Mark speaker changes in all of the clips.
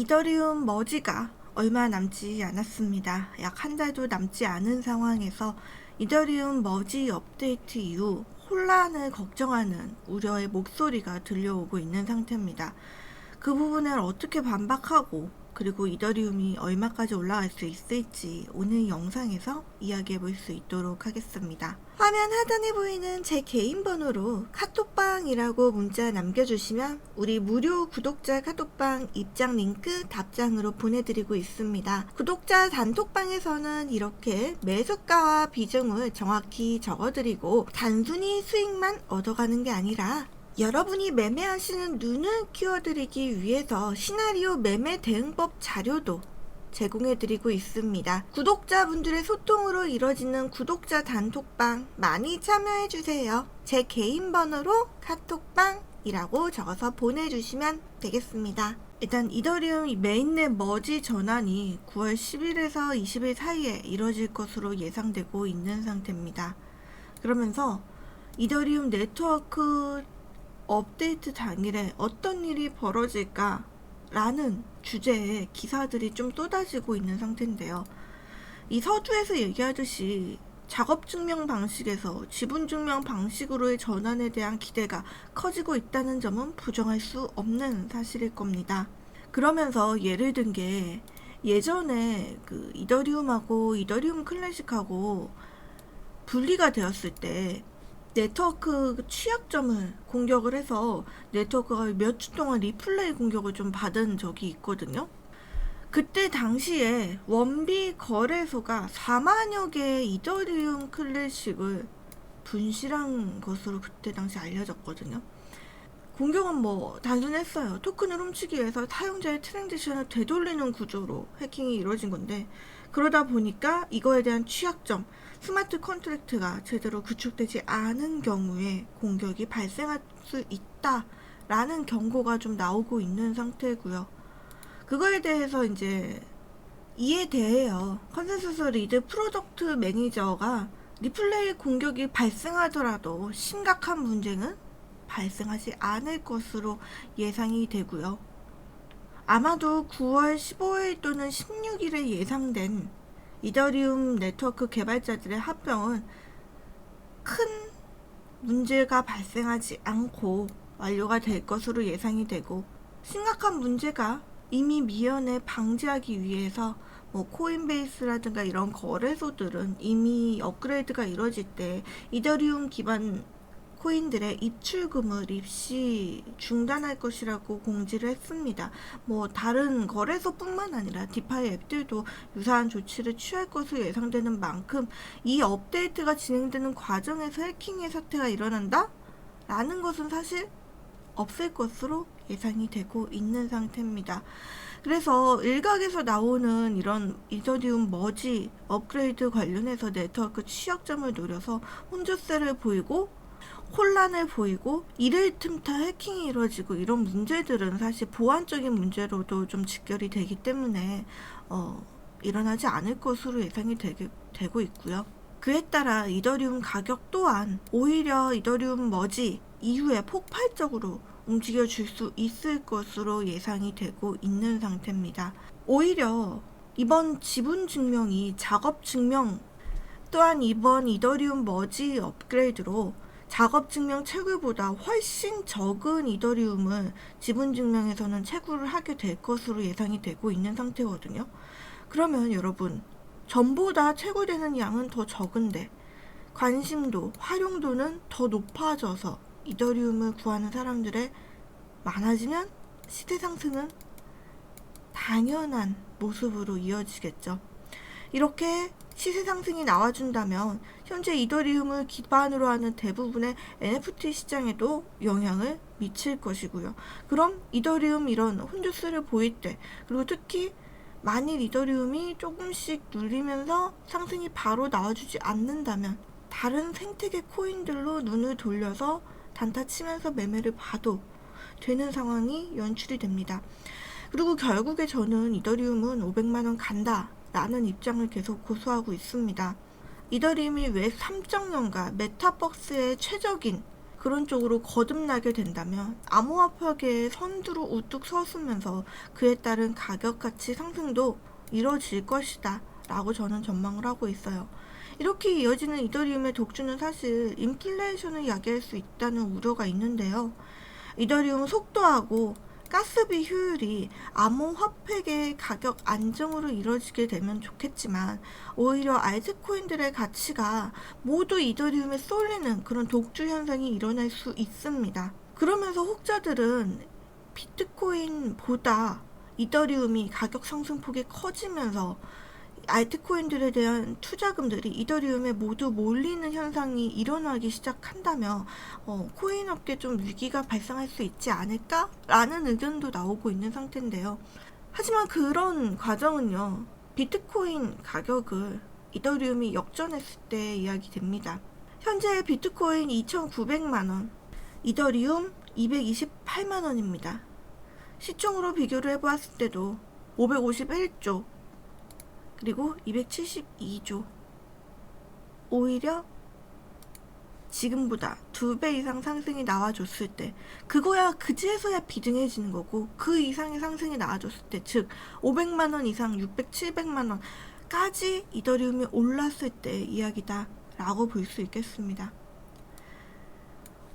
Speaker 1: 이더리움 머지가 얼마 남지 않았습니다. 약 한 달도 남지 않은 상황에서 이더리움 머지 업데이트 이후 혼란을 걱정하는 우려의 목소리가 들려오고 있는 상태입니다. 그 부분을 어떻게 반박하고 그리고 이더리움이 얼마까지 올라갈 수 있을지 오늘 영상에서 이야기해 볼 수 있도록 하겠습니다. 화면 하단에 보이는 제 개인 번호로 카톡방이라고 문자 남겨주시면 우리 무료 구독자 카톡방 입장 링크 답장으로 보내드리고 있습니다. 구독자 단톡방에서는 이렇게 매수가와 비중을 정확히 적어드리고 단순히 수익만 얻어가는 게 아니라 여러분이 매매하시는 눈을 키워드리기 위해서 시나리오 매매 대응법 자료도 제공해드리고 있습니다. 구독자분들의 소통으로 이뤄지는 구독자 단톡방 많이 참여해주세요. 제 개인 번호로 카톡방이라고 적어서 보내주시면 되겠습니다. 일단 이더리움 메인넷 머지 전환이 9월 10일에서 20일 사이에 이뤄질 것으로 예상되고 있는 상태입니다. 그러면서 이더리움 네트워크 업데이트 당일에 어떤 일이 벌어질까? 라는 주제의 기사들이 좀 쏟아지고 있는 상태인데요. 이 서두에서 얘기하듯이 작업 증명 방식에서 지분 증명 방식으로의 전환에 대한 기대가 커지고 있다는 점은 부정할 수 없는 사실일 겁니다. 그러면서 예를 든 게 예전에 그 이더리움하고 이더리움 클래식하고 분리가 되었을 때 네트워크 취약점을 공격을 해서 네트워크가 몇 주 동안 리플레이 공격을 좀 받은 적이 있거든요. 그때 당시에 원비 거래소가 4만여 개의 이더리움 클래식을 분실한 것으로 그때 당시 알려졌거든요. 공격은 뭐 단순했어요. 토큰을 훔치기 위해서 사용자의 트랜지션을 되돌리는 구조로 해킹이 이루어진 건데 그러다 보니까 이거에 대한 취약점, 스마트 컨트랙트가 제대로 구축되지 않은 경우에 공격이 발생할 수 있다라는 경고가 좀 나오고 있는 상태고요. 그거에 대해서 이제 이에 대해요. 컨센서스 리드 프로덕트 매니저가 리플레이 공격이 발생하더라도 심각한 문제는 발생하지 않을 것으로 예상이 되고요. 아마도 9월 15일 또는 16일에 예상된 이더리움 네트워크 개발자들의 합병은 큰 문제가 발생하지 않고 완료가 될 것으로 예상이 되고 심각한 문제가 이미 미연에 방지하기 위해서 뭐 코인베이스라든가 이런 거래소들은 이미 업그레이드가 이루어질 때 이더리움 기반 코인들의 입출금을 입시 중단할 것이라고 공지를 했습니다. 뭐 다른 거래소뿐만 아니라 디파이 앱들도 유사한 조치를 취할 것으로 예상되는 만큼 이 업데이트가 진행되는 과정에서 해킹의 사태가 일어난다? 라는 것은 사실 없을 것으로 예상이 되고 있는 상태입니다. 그래서 일각에서 나오는 이런 이더리움 머지 업그레이드 관련해서 네트워크 취약점을 노려서 혼조세를 보이고 혼란을 보이고 이를 틈타 해킹이 이루어지고 이런 문제들은 사실 보안적인 문제로도 좀 직결이 되기 때문에 어, 일어나지 않을 것으로 예상이 되게, 되고 있고요. 그에 따라 이더리움 가격 또한 오히려 이더리움 머지 이후에 폭발적으로 움직여 줄 수 있을 것으로 예상이 되고 있는 상태입니다. 오히려 이번 지분 증명이 작업 증명 또한 이번 이더리움 머지 업그레이드로 작업 증명 채굴보다 훨씬 적은 이더리움을 지분 증명에서는 채굴을 하게 될 것으로 예상이 되고 있는 상태거든요. 그러면 여러분, 전보다 채굴되는 양은 더 적은데 관심도, 활용도는 더 높아져서 이더리움을 구하는 사람들의 많아지면 시대 상승은 당연한 모습으로 이어지겠죠. 이렇게 시세 상승이 나와준다면 현재 이더리움을 기반으로 하는 대부분의 NFT 시장에도 영향을 미칠 것이고요. 그럼 이더리움 이런 혼조세를 보일 때 그리고 특히 만일 이더리움이 조금씩 눌리면서 상승이 바로 나와주지 않는다면 다른 생태계 코인들로 눈을 돌려서 단타 치면서 매매를 봐도 되는 상황이 연출이 됩니다. 그리고 결국에 저는 이더리움은 500만원 간다 라는 입장을 계속 고수하고 있습니다. 이더리움이 왜 3.0과 메타버스의 최적인 그런 쪽으로 거듭나게 된다면 암호화폐계의 선두로 우뚝 서서면서 그에 따른 가격 가치 상승도 이뤄질 것이다 라고 저는 전망을 하고 있어요. 이렇게 이어지는 이더리움의 독주는 사실 인플레이션을 야기할 수 있다는 우려가 있는데요. 이더리움 속도하고 가스비 효율이 암호화폐계의 가격 안정으로 이뤄지게 되면 좋겠지만 오히려 알트코인들의 가치가 모두 이더리움에 쏠리는 그런 독주 현상이 일어날 수 있습니다. 그러면서 혹자들은 비트코인보다 이더리움이 가격 상승폭이 커지면서 알트코인들에 대한 투자금들이 이더리움에 모두 몰리는 현상이 일어나기 시작한다면 어, 코인 업계 좀 위기가 발생할 수 있지 않을까라는 의견도 나오고 있는 상태인데요. 하지만 그런 과정은요. 비트코인 가격을 이더리움이 역전했을 때 이야기됩니다. 현재 비트코인 2,900만 원, 이더리움 228만 원입니다. 시총으로 비교를 해보았을 때도 551조, 그리고 272조. 오히려 지금보다 두 배 이상 상승이 나와줬을 때, 그거야 그지에서야 비등해지는 거고, 그 이상의 상승이 나와줬을 때, 즉, 500만원 이상, 600, 700만원까지 이더리움이 올랐을 때 이야기다. 라고 볼 수 있겠습니다.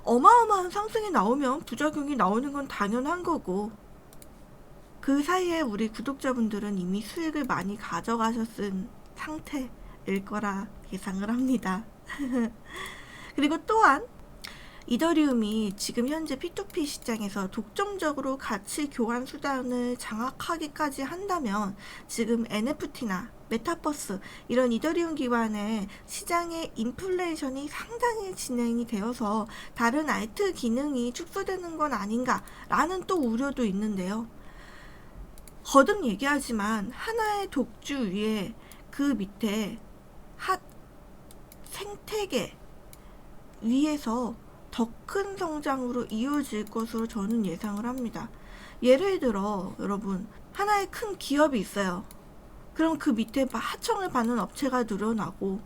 Speaker 1: 어마어마한 상승이 나오면 부작용이 나오는 건 당연한 거고, 그 사이에 우리 구독자분들은 이미 수익을 많이 가져가셨은 상태일 거라 예상을 합니다. 그리고 또한 이더리움이 지금 현재 P2P 시장에서 독점적으로 가치 교환 수단을 장악하기까지 한다면 지금 NFT나 메타버스 이런 이더리움 기반의 시장의 인플레이션이 상당히 진행이 되어서 다른 알트 기능이 축소되는 건 아닌가라는 또 우려도 있는데요. 거듭 얘기하지만 하나의 독주 위에 그 밑에 핫 생태계 위에서 더 큰 성장으로 이어질 것으로 저는 예상을 합니다. 예를 들어 여러분 하나의 큰 기업이 있어요. 그럼 그 밑에 막 하청을 받는 업체가 늘어나고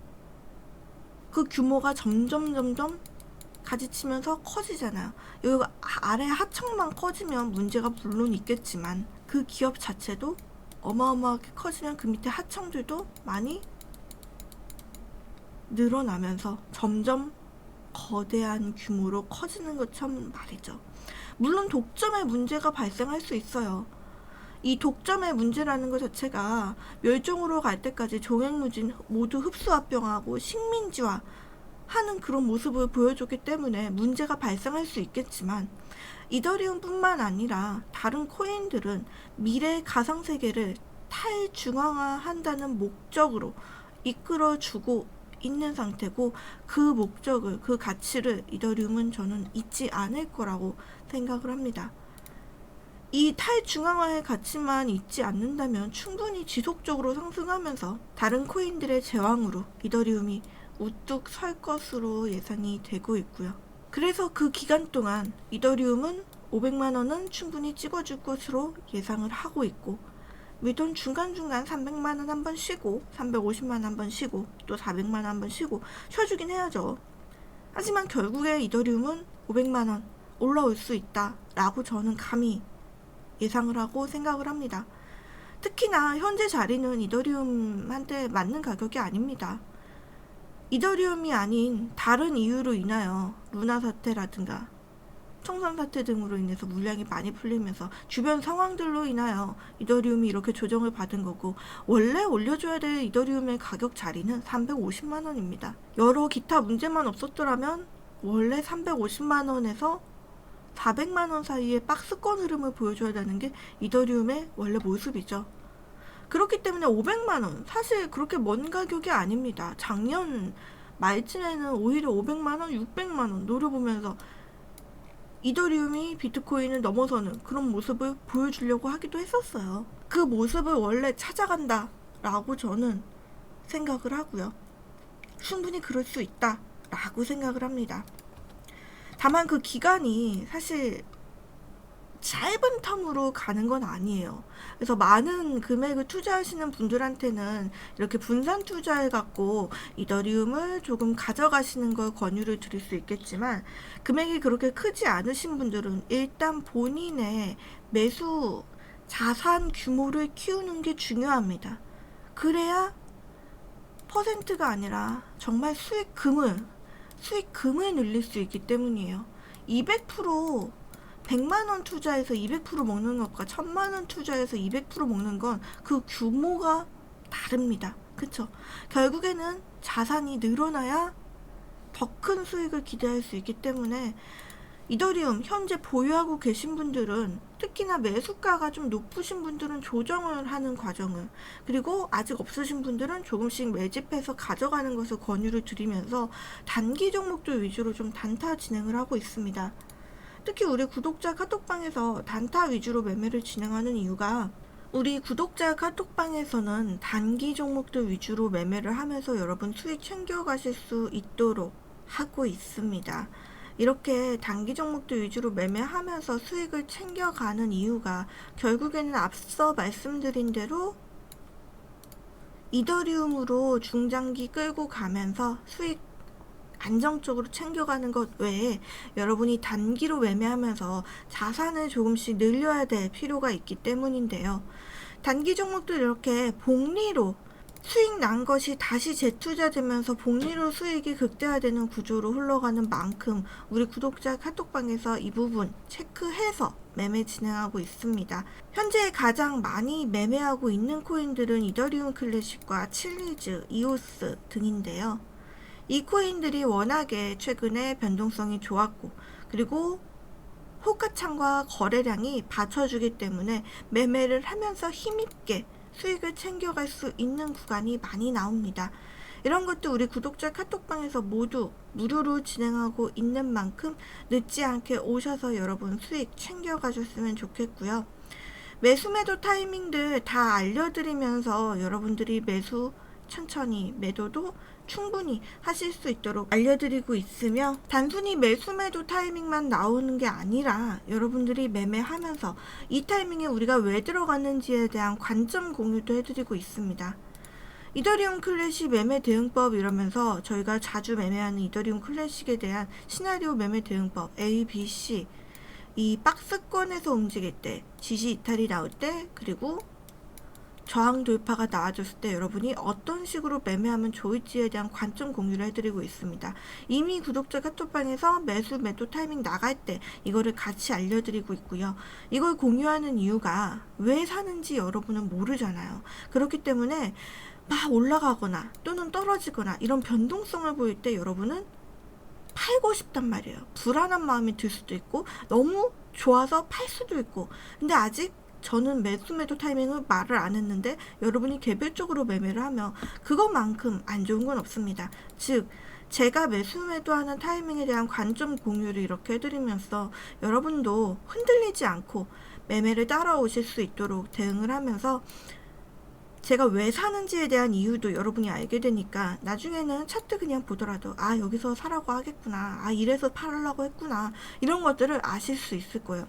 Speaker 1: 그 규모가 점점 점점 가지치면서 커지잖아요. 여기 아래 하청만 커지면 문제가 물론 있겠지만 그 기업 자체도 어마어마하게 커지면 그 밑에 하청들도 많이 늘어나면서 점점 거대한 규모로 커지는 것처럼 말이죠. 물론 독점의 문제가 발생할 수 있어요. 이 독점의 문제라는 것 자체가 멸종으로 갈 때까지 종횡무진 모두 흡수합병하고 식민지화 하는 그런 모습을 보여줬기 때문에 문제가 발생할 수 있겠지만 이더리움뿐만 아니라 다른 코인들은 미래 가상 세계를 탈중앙화한다는 목적으로 이끌어주고 있는 상태고 그 목적을 그 가치를 이더리움은 저는 잊지 않을 거라고 생각을 합니다. 이 탈중앙화의 가치만 잊지 않는다면 충분히 지속적으로 상승하면서 다른 코인들의 제왕으로 이더리움이 우뚝 설 것으로 예상이 되고 있고요. 그래서 그 기간 동안 이더리움은 500만 원은 충분히 찍어줄 것으로 예상을 하고 있고 미돈 중간중간 300만 원 한 번 쉬고 350만 원 한 번 쉬고 또 400만 원 한 번 쉬고 쉬어주긴 해야죠. 하지만 결국에 이더리움은 500만 원 올라올 수 있다 라고 저는 감히 예상을 하고 생각을 합니다. 특히나 현재 자리는 이더리움한테 맞는 가격이 아닙니다. 이더리움이 아닌 다른 이유로 인하여 루나 사태라든가 청산 사태 등으로 인해서 물량이 많이 풀리면서 주변 상황들로 인하여 이더리움이 이렇게 조정을 받은 거고 원래 올려줘야 될 이더리움의 가격 자리는 350만 원입니다. 여러 기타 문제만 없었더라면 원래 350만 원에서 400만 원 사이의 박스권 흐름을 보여줘야 되는 게 이더리움의 원래 모습이죠. 그렇기 때문에 500만 원 사실 그렇게 먼 가격이 아닙니다. 작년 말쯤에는 오히려 500만 원, 600만 원 노려보면서 이더리움이 비트코인을 넘어서는 그런 모습을 보여주려고 하기도 했었어요. 그 모습을 원래 찾아간다 라고 저는 생각을 하고요. 충분히 그럴 수 있다 라고 생각을 합니다. 다만 그 기간이 사실 짧은 텀으로 가는 건 아니에요. 그래서 많은 금액을 투자하시는 분들한테는 이렇게 분산 투자해 갖고 이더리움을 조금 가져가시는 걸 권유를 드릴 수 있겠지만 금액이 그렇게 크지 않으신 분들은 일단 본인의 매수 자산 규모를 키우는 게 중요합니다. 그래야 퍼센트가 아니라 정말 수익금을 수익금을 늘릴 수 있기 때문이에요. 200% 100만 원 투자해서 200% 먹는 것과 1000만 원 투자해서 200% 먹는 건 그 규모가 다릅니다. 그쵸? 결국에는 자산이 늘어나야 더 큰 수익을 기대할 수 있기 때문에 이더리움 현재 보유하고 계신 분들은 특히나 매수가가 좀 높으신 분들은 조정을 하는 과정을 그리고 아직 없으신 분들은 조금씩 매집해서 가져가는 것을 권유를 드리면서 단기 종목들 위주로 좀 단타 진행을 하고 있습니다. 특히 우리 구독자 카톡방에서 단타 위주로 매매를 진행하는 이유가 우리 구독자 카톡방에서는 단기 종목들 위주로 매매를 하면서 여러분 수익 챙겨가실 수 있도록 하고 있습니다. 이렇게 단기 종목들 위주로 매매하면서 수익을 챙겨가는 이유가 결국에는 앞서 말씀드린 대로 이더리움으로 중장기 끌고 가면서 수익 안정적으로 챙겨가는 것 외에 여러분이 단기로 매매하면서 자산을 조금씩 늘려야 될 필요가 있기 때문인데요. 단기 종목들 이렇게 복리로 수익 난 것이 다시 재투자되면서 복리로 수익이 극대화되는 구조로 흘러가는 만큼 우리 구독자 카톡방에서 이 부분 체크해서 매매 진행하고 있습니다. 현재 가장 많이 매매하고 있는 코인들은 이더리움 클래식과 칠리즈, 이오스 등인데요. 이 코인들이 워낙에 최근에 변동성이 좋았고 그리고 호가창과 거래량이 받쳐주기 때문에 매매를 하면서 힘있게 수익을 챙겨갈 수 있는 구간이 많이 나옵니다. 이런 것도 우리 구독자 카톡방에서 모두 무료로 진행하고 있는 만큼 늦지 않게 오셔서 여러분 수익 챙겨가셨으면 좋겠고요. 매수 매도 타이밍들 다 알려드리면서 여러분들이 매수 천천히 매도도 충분히 하실 수 있도록 알려드리고 있으며 단순히 매수 매도 타이밍만 나오는 게 아니라 여러분들이 매매하면서 이 타이밍에 우리가 왜 들어갔는지에 대한 관점 공유도 해드리고 있습니다. 이더리움 클래식 매매 대응법 이러면서 저희가 자주 매매하는 이더리움 클래식에 대한 시나리오 매매 대응법 A, B, C 이 박스권에서 움직일 때 지시 이탈이 나올 때 그리고 저항 돌파가 나와줬을 때 여러분이 어떤 식으로 매매하면 좋을지에 대한 관점 공유를 해드리고 있습니다. 이미 구독자 카톡방에서 매수 매도 타이밍 나갈 때 이거를 같이 알려드리고 있고요. 이걸 공유하는 이유가 왜 사는지 여러분은 모르잖아요. 그렇기 때문에 막 올라가거나 또는 떨어지거나 이런 변동성을 보일 때 여러분은 팔고 싶단 말이에요. 불안한 마음이 들 수도 있고 너무 좋아서 팔 수도 있고 근데 아직 저는 매수 매도 타이밍을 말을 안 했는데 여러분이 개별적으로 매매를 하면 그것만큼 안 좋은 건 없습니다. 즉 제가 매수 매도하는 타이밍에 대한 관점 공유를 이렇게 해드리면서 여러분도 흔들리지 않고 매매를 따라오실 수 있도록 대응을 하면서 제가 왜 사는지에 대한 이유도 여러분이 알게 되니까 나중에는 차트 그냥 보더라도 아 여기서 사라고 하겠구나. 아 이래서 팔으려고 했구나. 이런 것들을 아실 수 있을 거예요.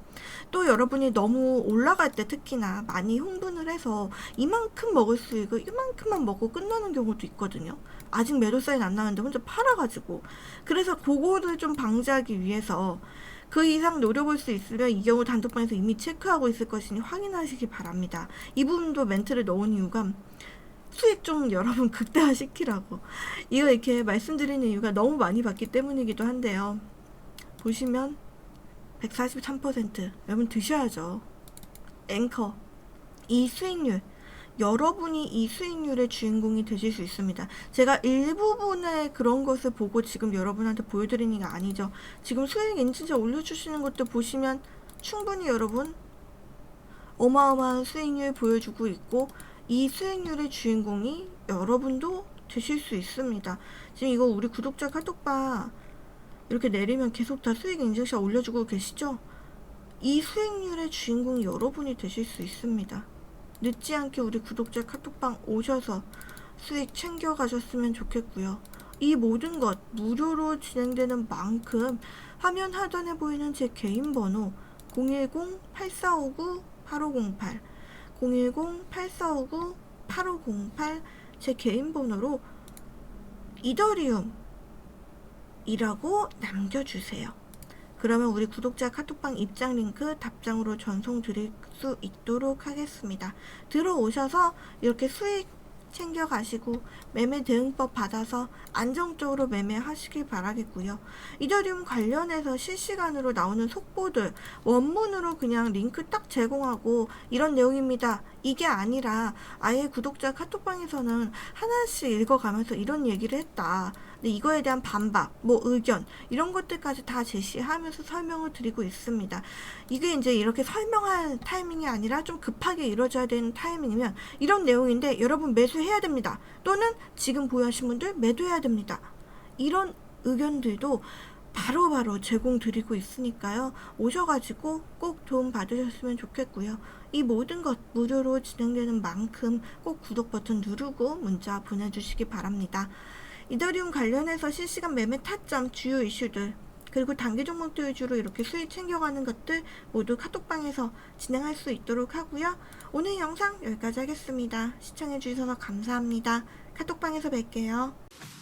Speaker 1: 또 여러분이 너무 올라갈 때 특히나 많이 흥분을 해서 이만큼 먹을 수익을 이만큼만 먹고 끝나는 경우도 있거든요. 아직 매도 사인 안 나는데 혼자 팔아가지고. 그래서 그거를 좀 방지하기 위해서 그 이상 노려볼 수 있으면 이 경우 단톡방에서 이미 체크하고 있을 것이니 확인하시기 바랍니다. 이 부분도 멘트를 넣은 이유가 수익 좀 여러분 극대화시키라고 이거 이렇게 말씀드리는 이유가 너무 많이 받기 때문이기도 한데요. 보시면 143% 여러분 드셔야죠. 앵커 이 수익률 여러분이 이 수익률의 주인공이 되실 수 있습니다. 제가 일부분의 그런 것을 보고 지금 여러분한테 보여드리는 게 아니죠. 지금 수익 인증자 올려주시는 것도 보시면 충분히 여러분 어마어마한 수익률 보여주고 있고 이 수익률의 주인공이 여러분도 되실 수 있습니다. 지금 이거 우리 구독자 카톡방 이렇게 내리면 계속 다 수익 인증샷 올려주고 계시죠? 이 수익률의 주인공이 여러분이 되실 수 있습니다. 늦지 않게 우리 구독자 카톡방 오셔서 수익 챙겨가셨으면 좋겠고요. 이 모든 것 무료로 진행되는 만큼 화면 하단에 보이는 제 개인 번호 010-8459-8508 010-8459-8508 제 개인 번호로 이더리움 이라고 남겨주세요. 그러면 우리 구독자 카톡방 입장 링크 답장으로 전송 드릴 수 있도록 하겠습니다. 들어오셔서 이렇게 수익 챙겨 가시고 매매 대응법 받아서 안정적으로 매매하시길 바라겠고요. 이더리움 관련해서 실시간으로 나오는 속보들 원문으로 그냥 링크 딱 제공하고 이런 내용입니다. 이게 아니라 아예 구독자 카톡방에서는 하나씩 읽어가면서 이런 얘기를 했다. 근데 이거에 대한 반박, 뭐 의견 이런 것들까지 다 제시하면서 설명을 드리고 있습니다. 이게 이제 이렇게 설명할 타이밍이 아니라 좀 급하게 이루어져야 되는 타이밍이면 이런 내용인데 여러분 매수해야 됩니다. 또는 지금 보유하신 분들 매도해야 됩니다. 이런 의견들도 바로바로 제공드리고 있으니까요. 오셔가지고 꼭 도움 받으셨으면 좋겠고요. 이 모든 것 무료로 진행되는 만큼 꼭 구독 버튼 누르고 문자 보내주시기 바랍니다. 이더리움 관련해서 실시간 매매 타점 주요 이슈들 그리고 단기 종목들 위주로 이렇게 수익 챙겨가는 것들 모두 카톡방에서 진행할 수 있도록 하고요. 오늘 영상 여기까지 하겠습니다. 시청해주셔서 감사합니다. 카톡방에서 뵐게요.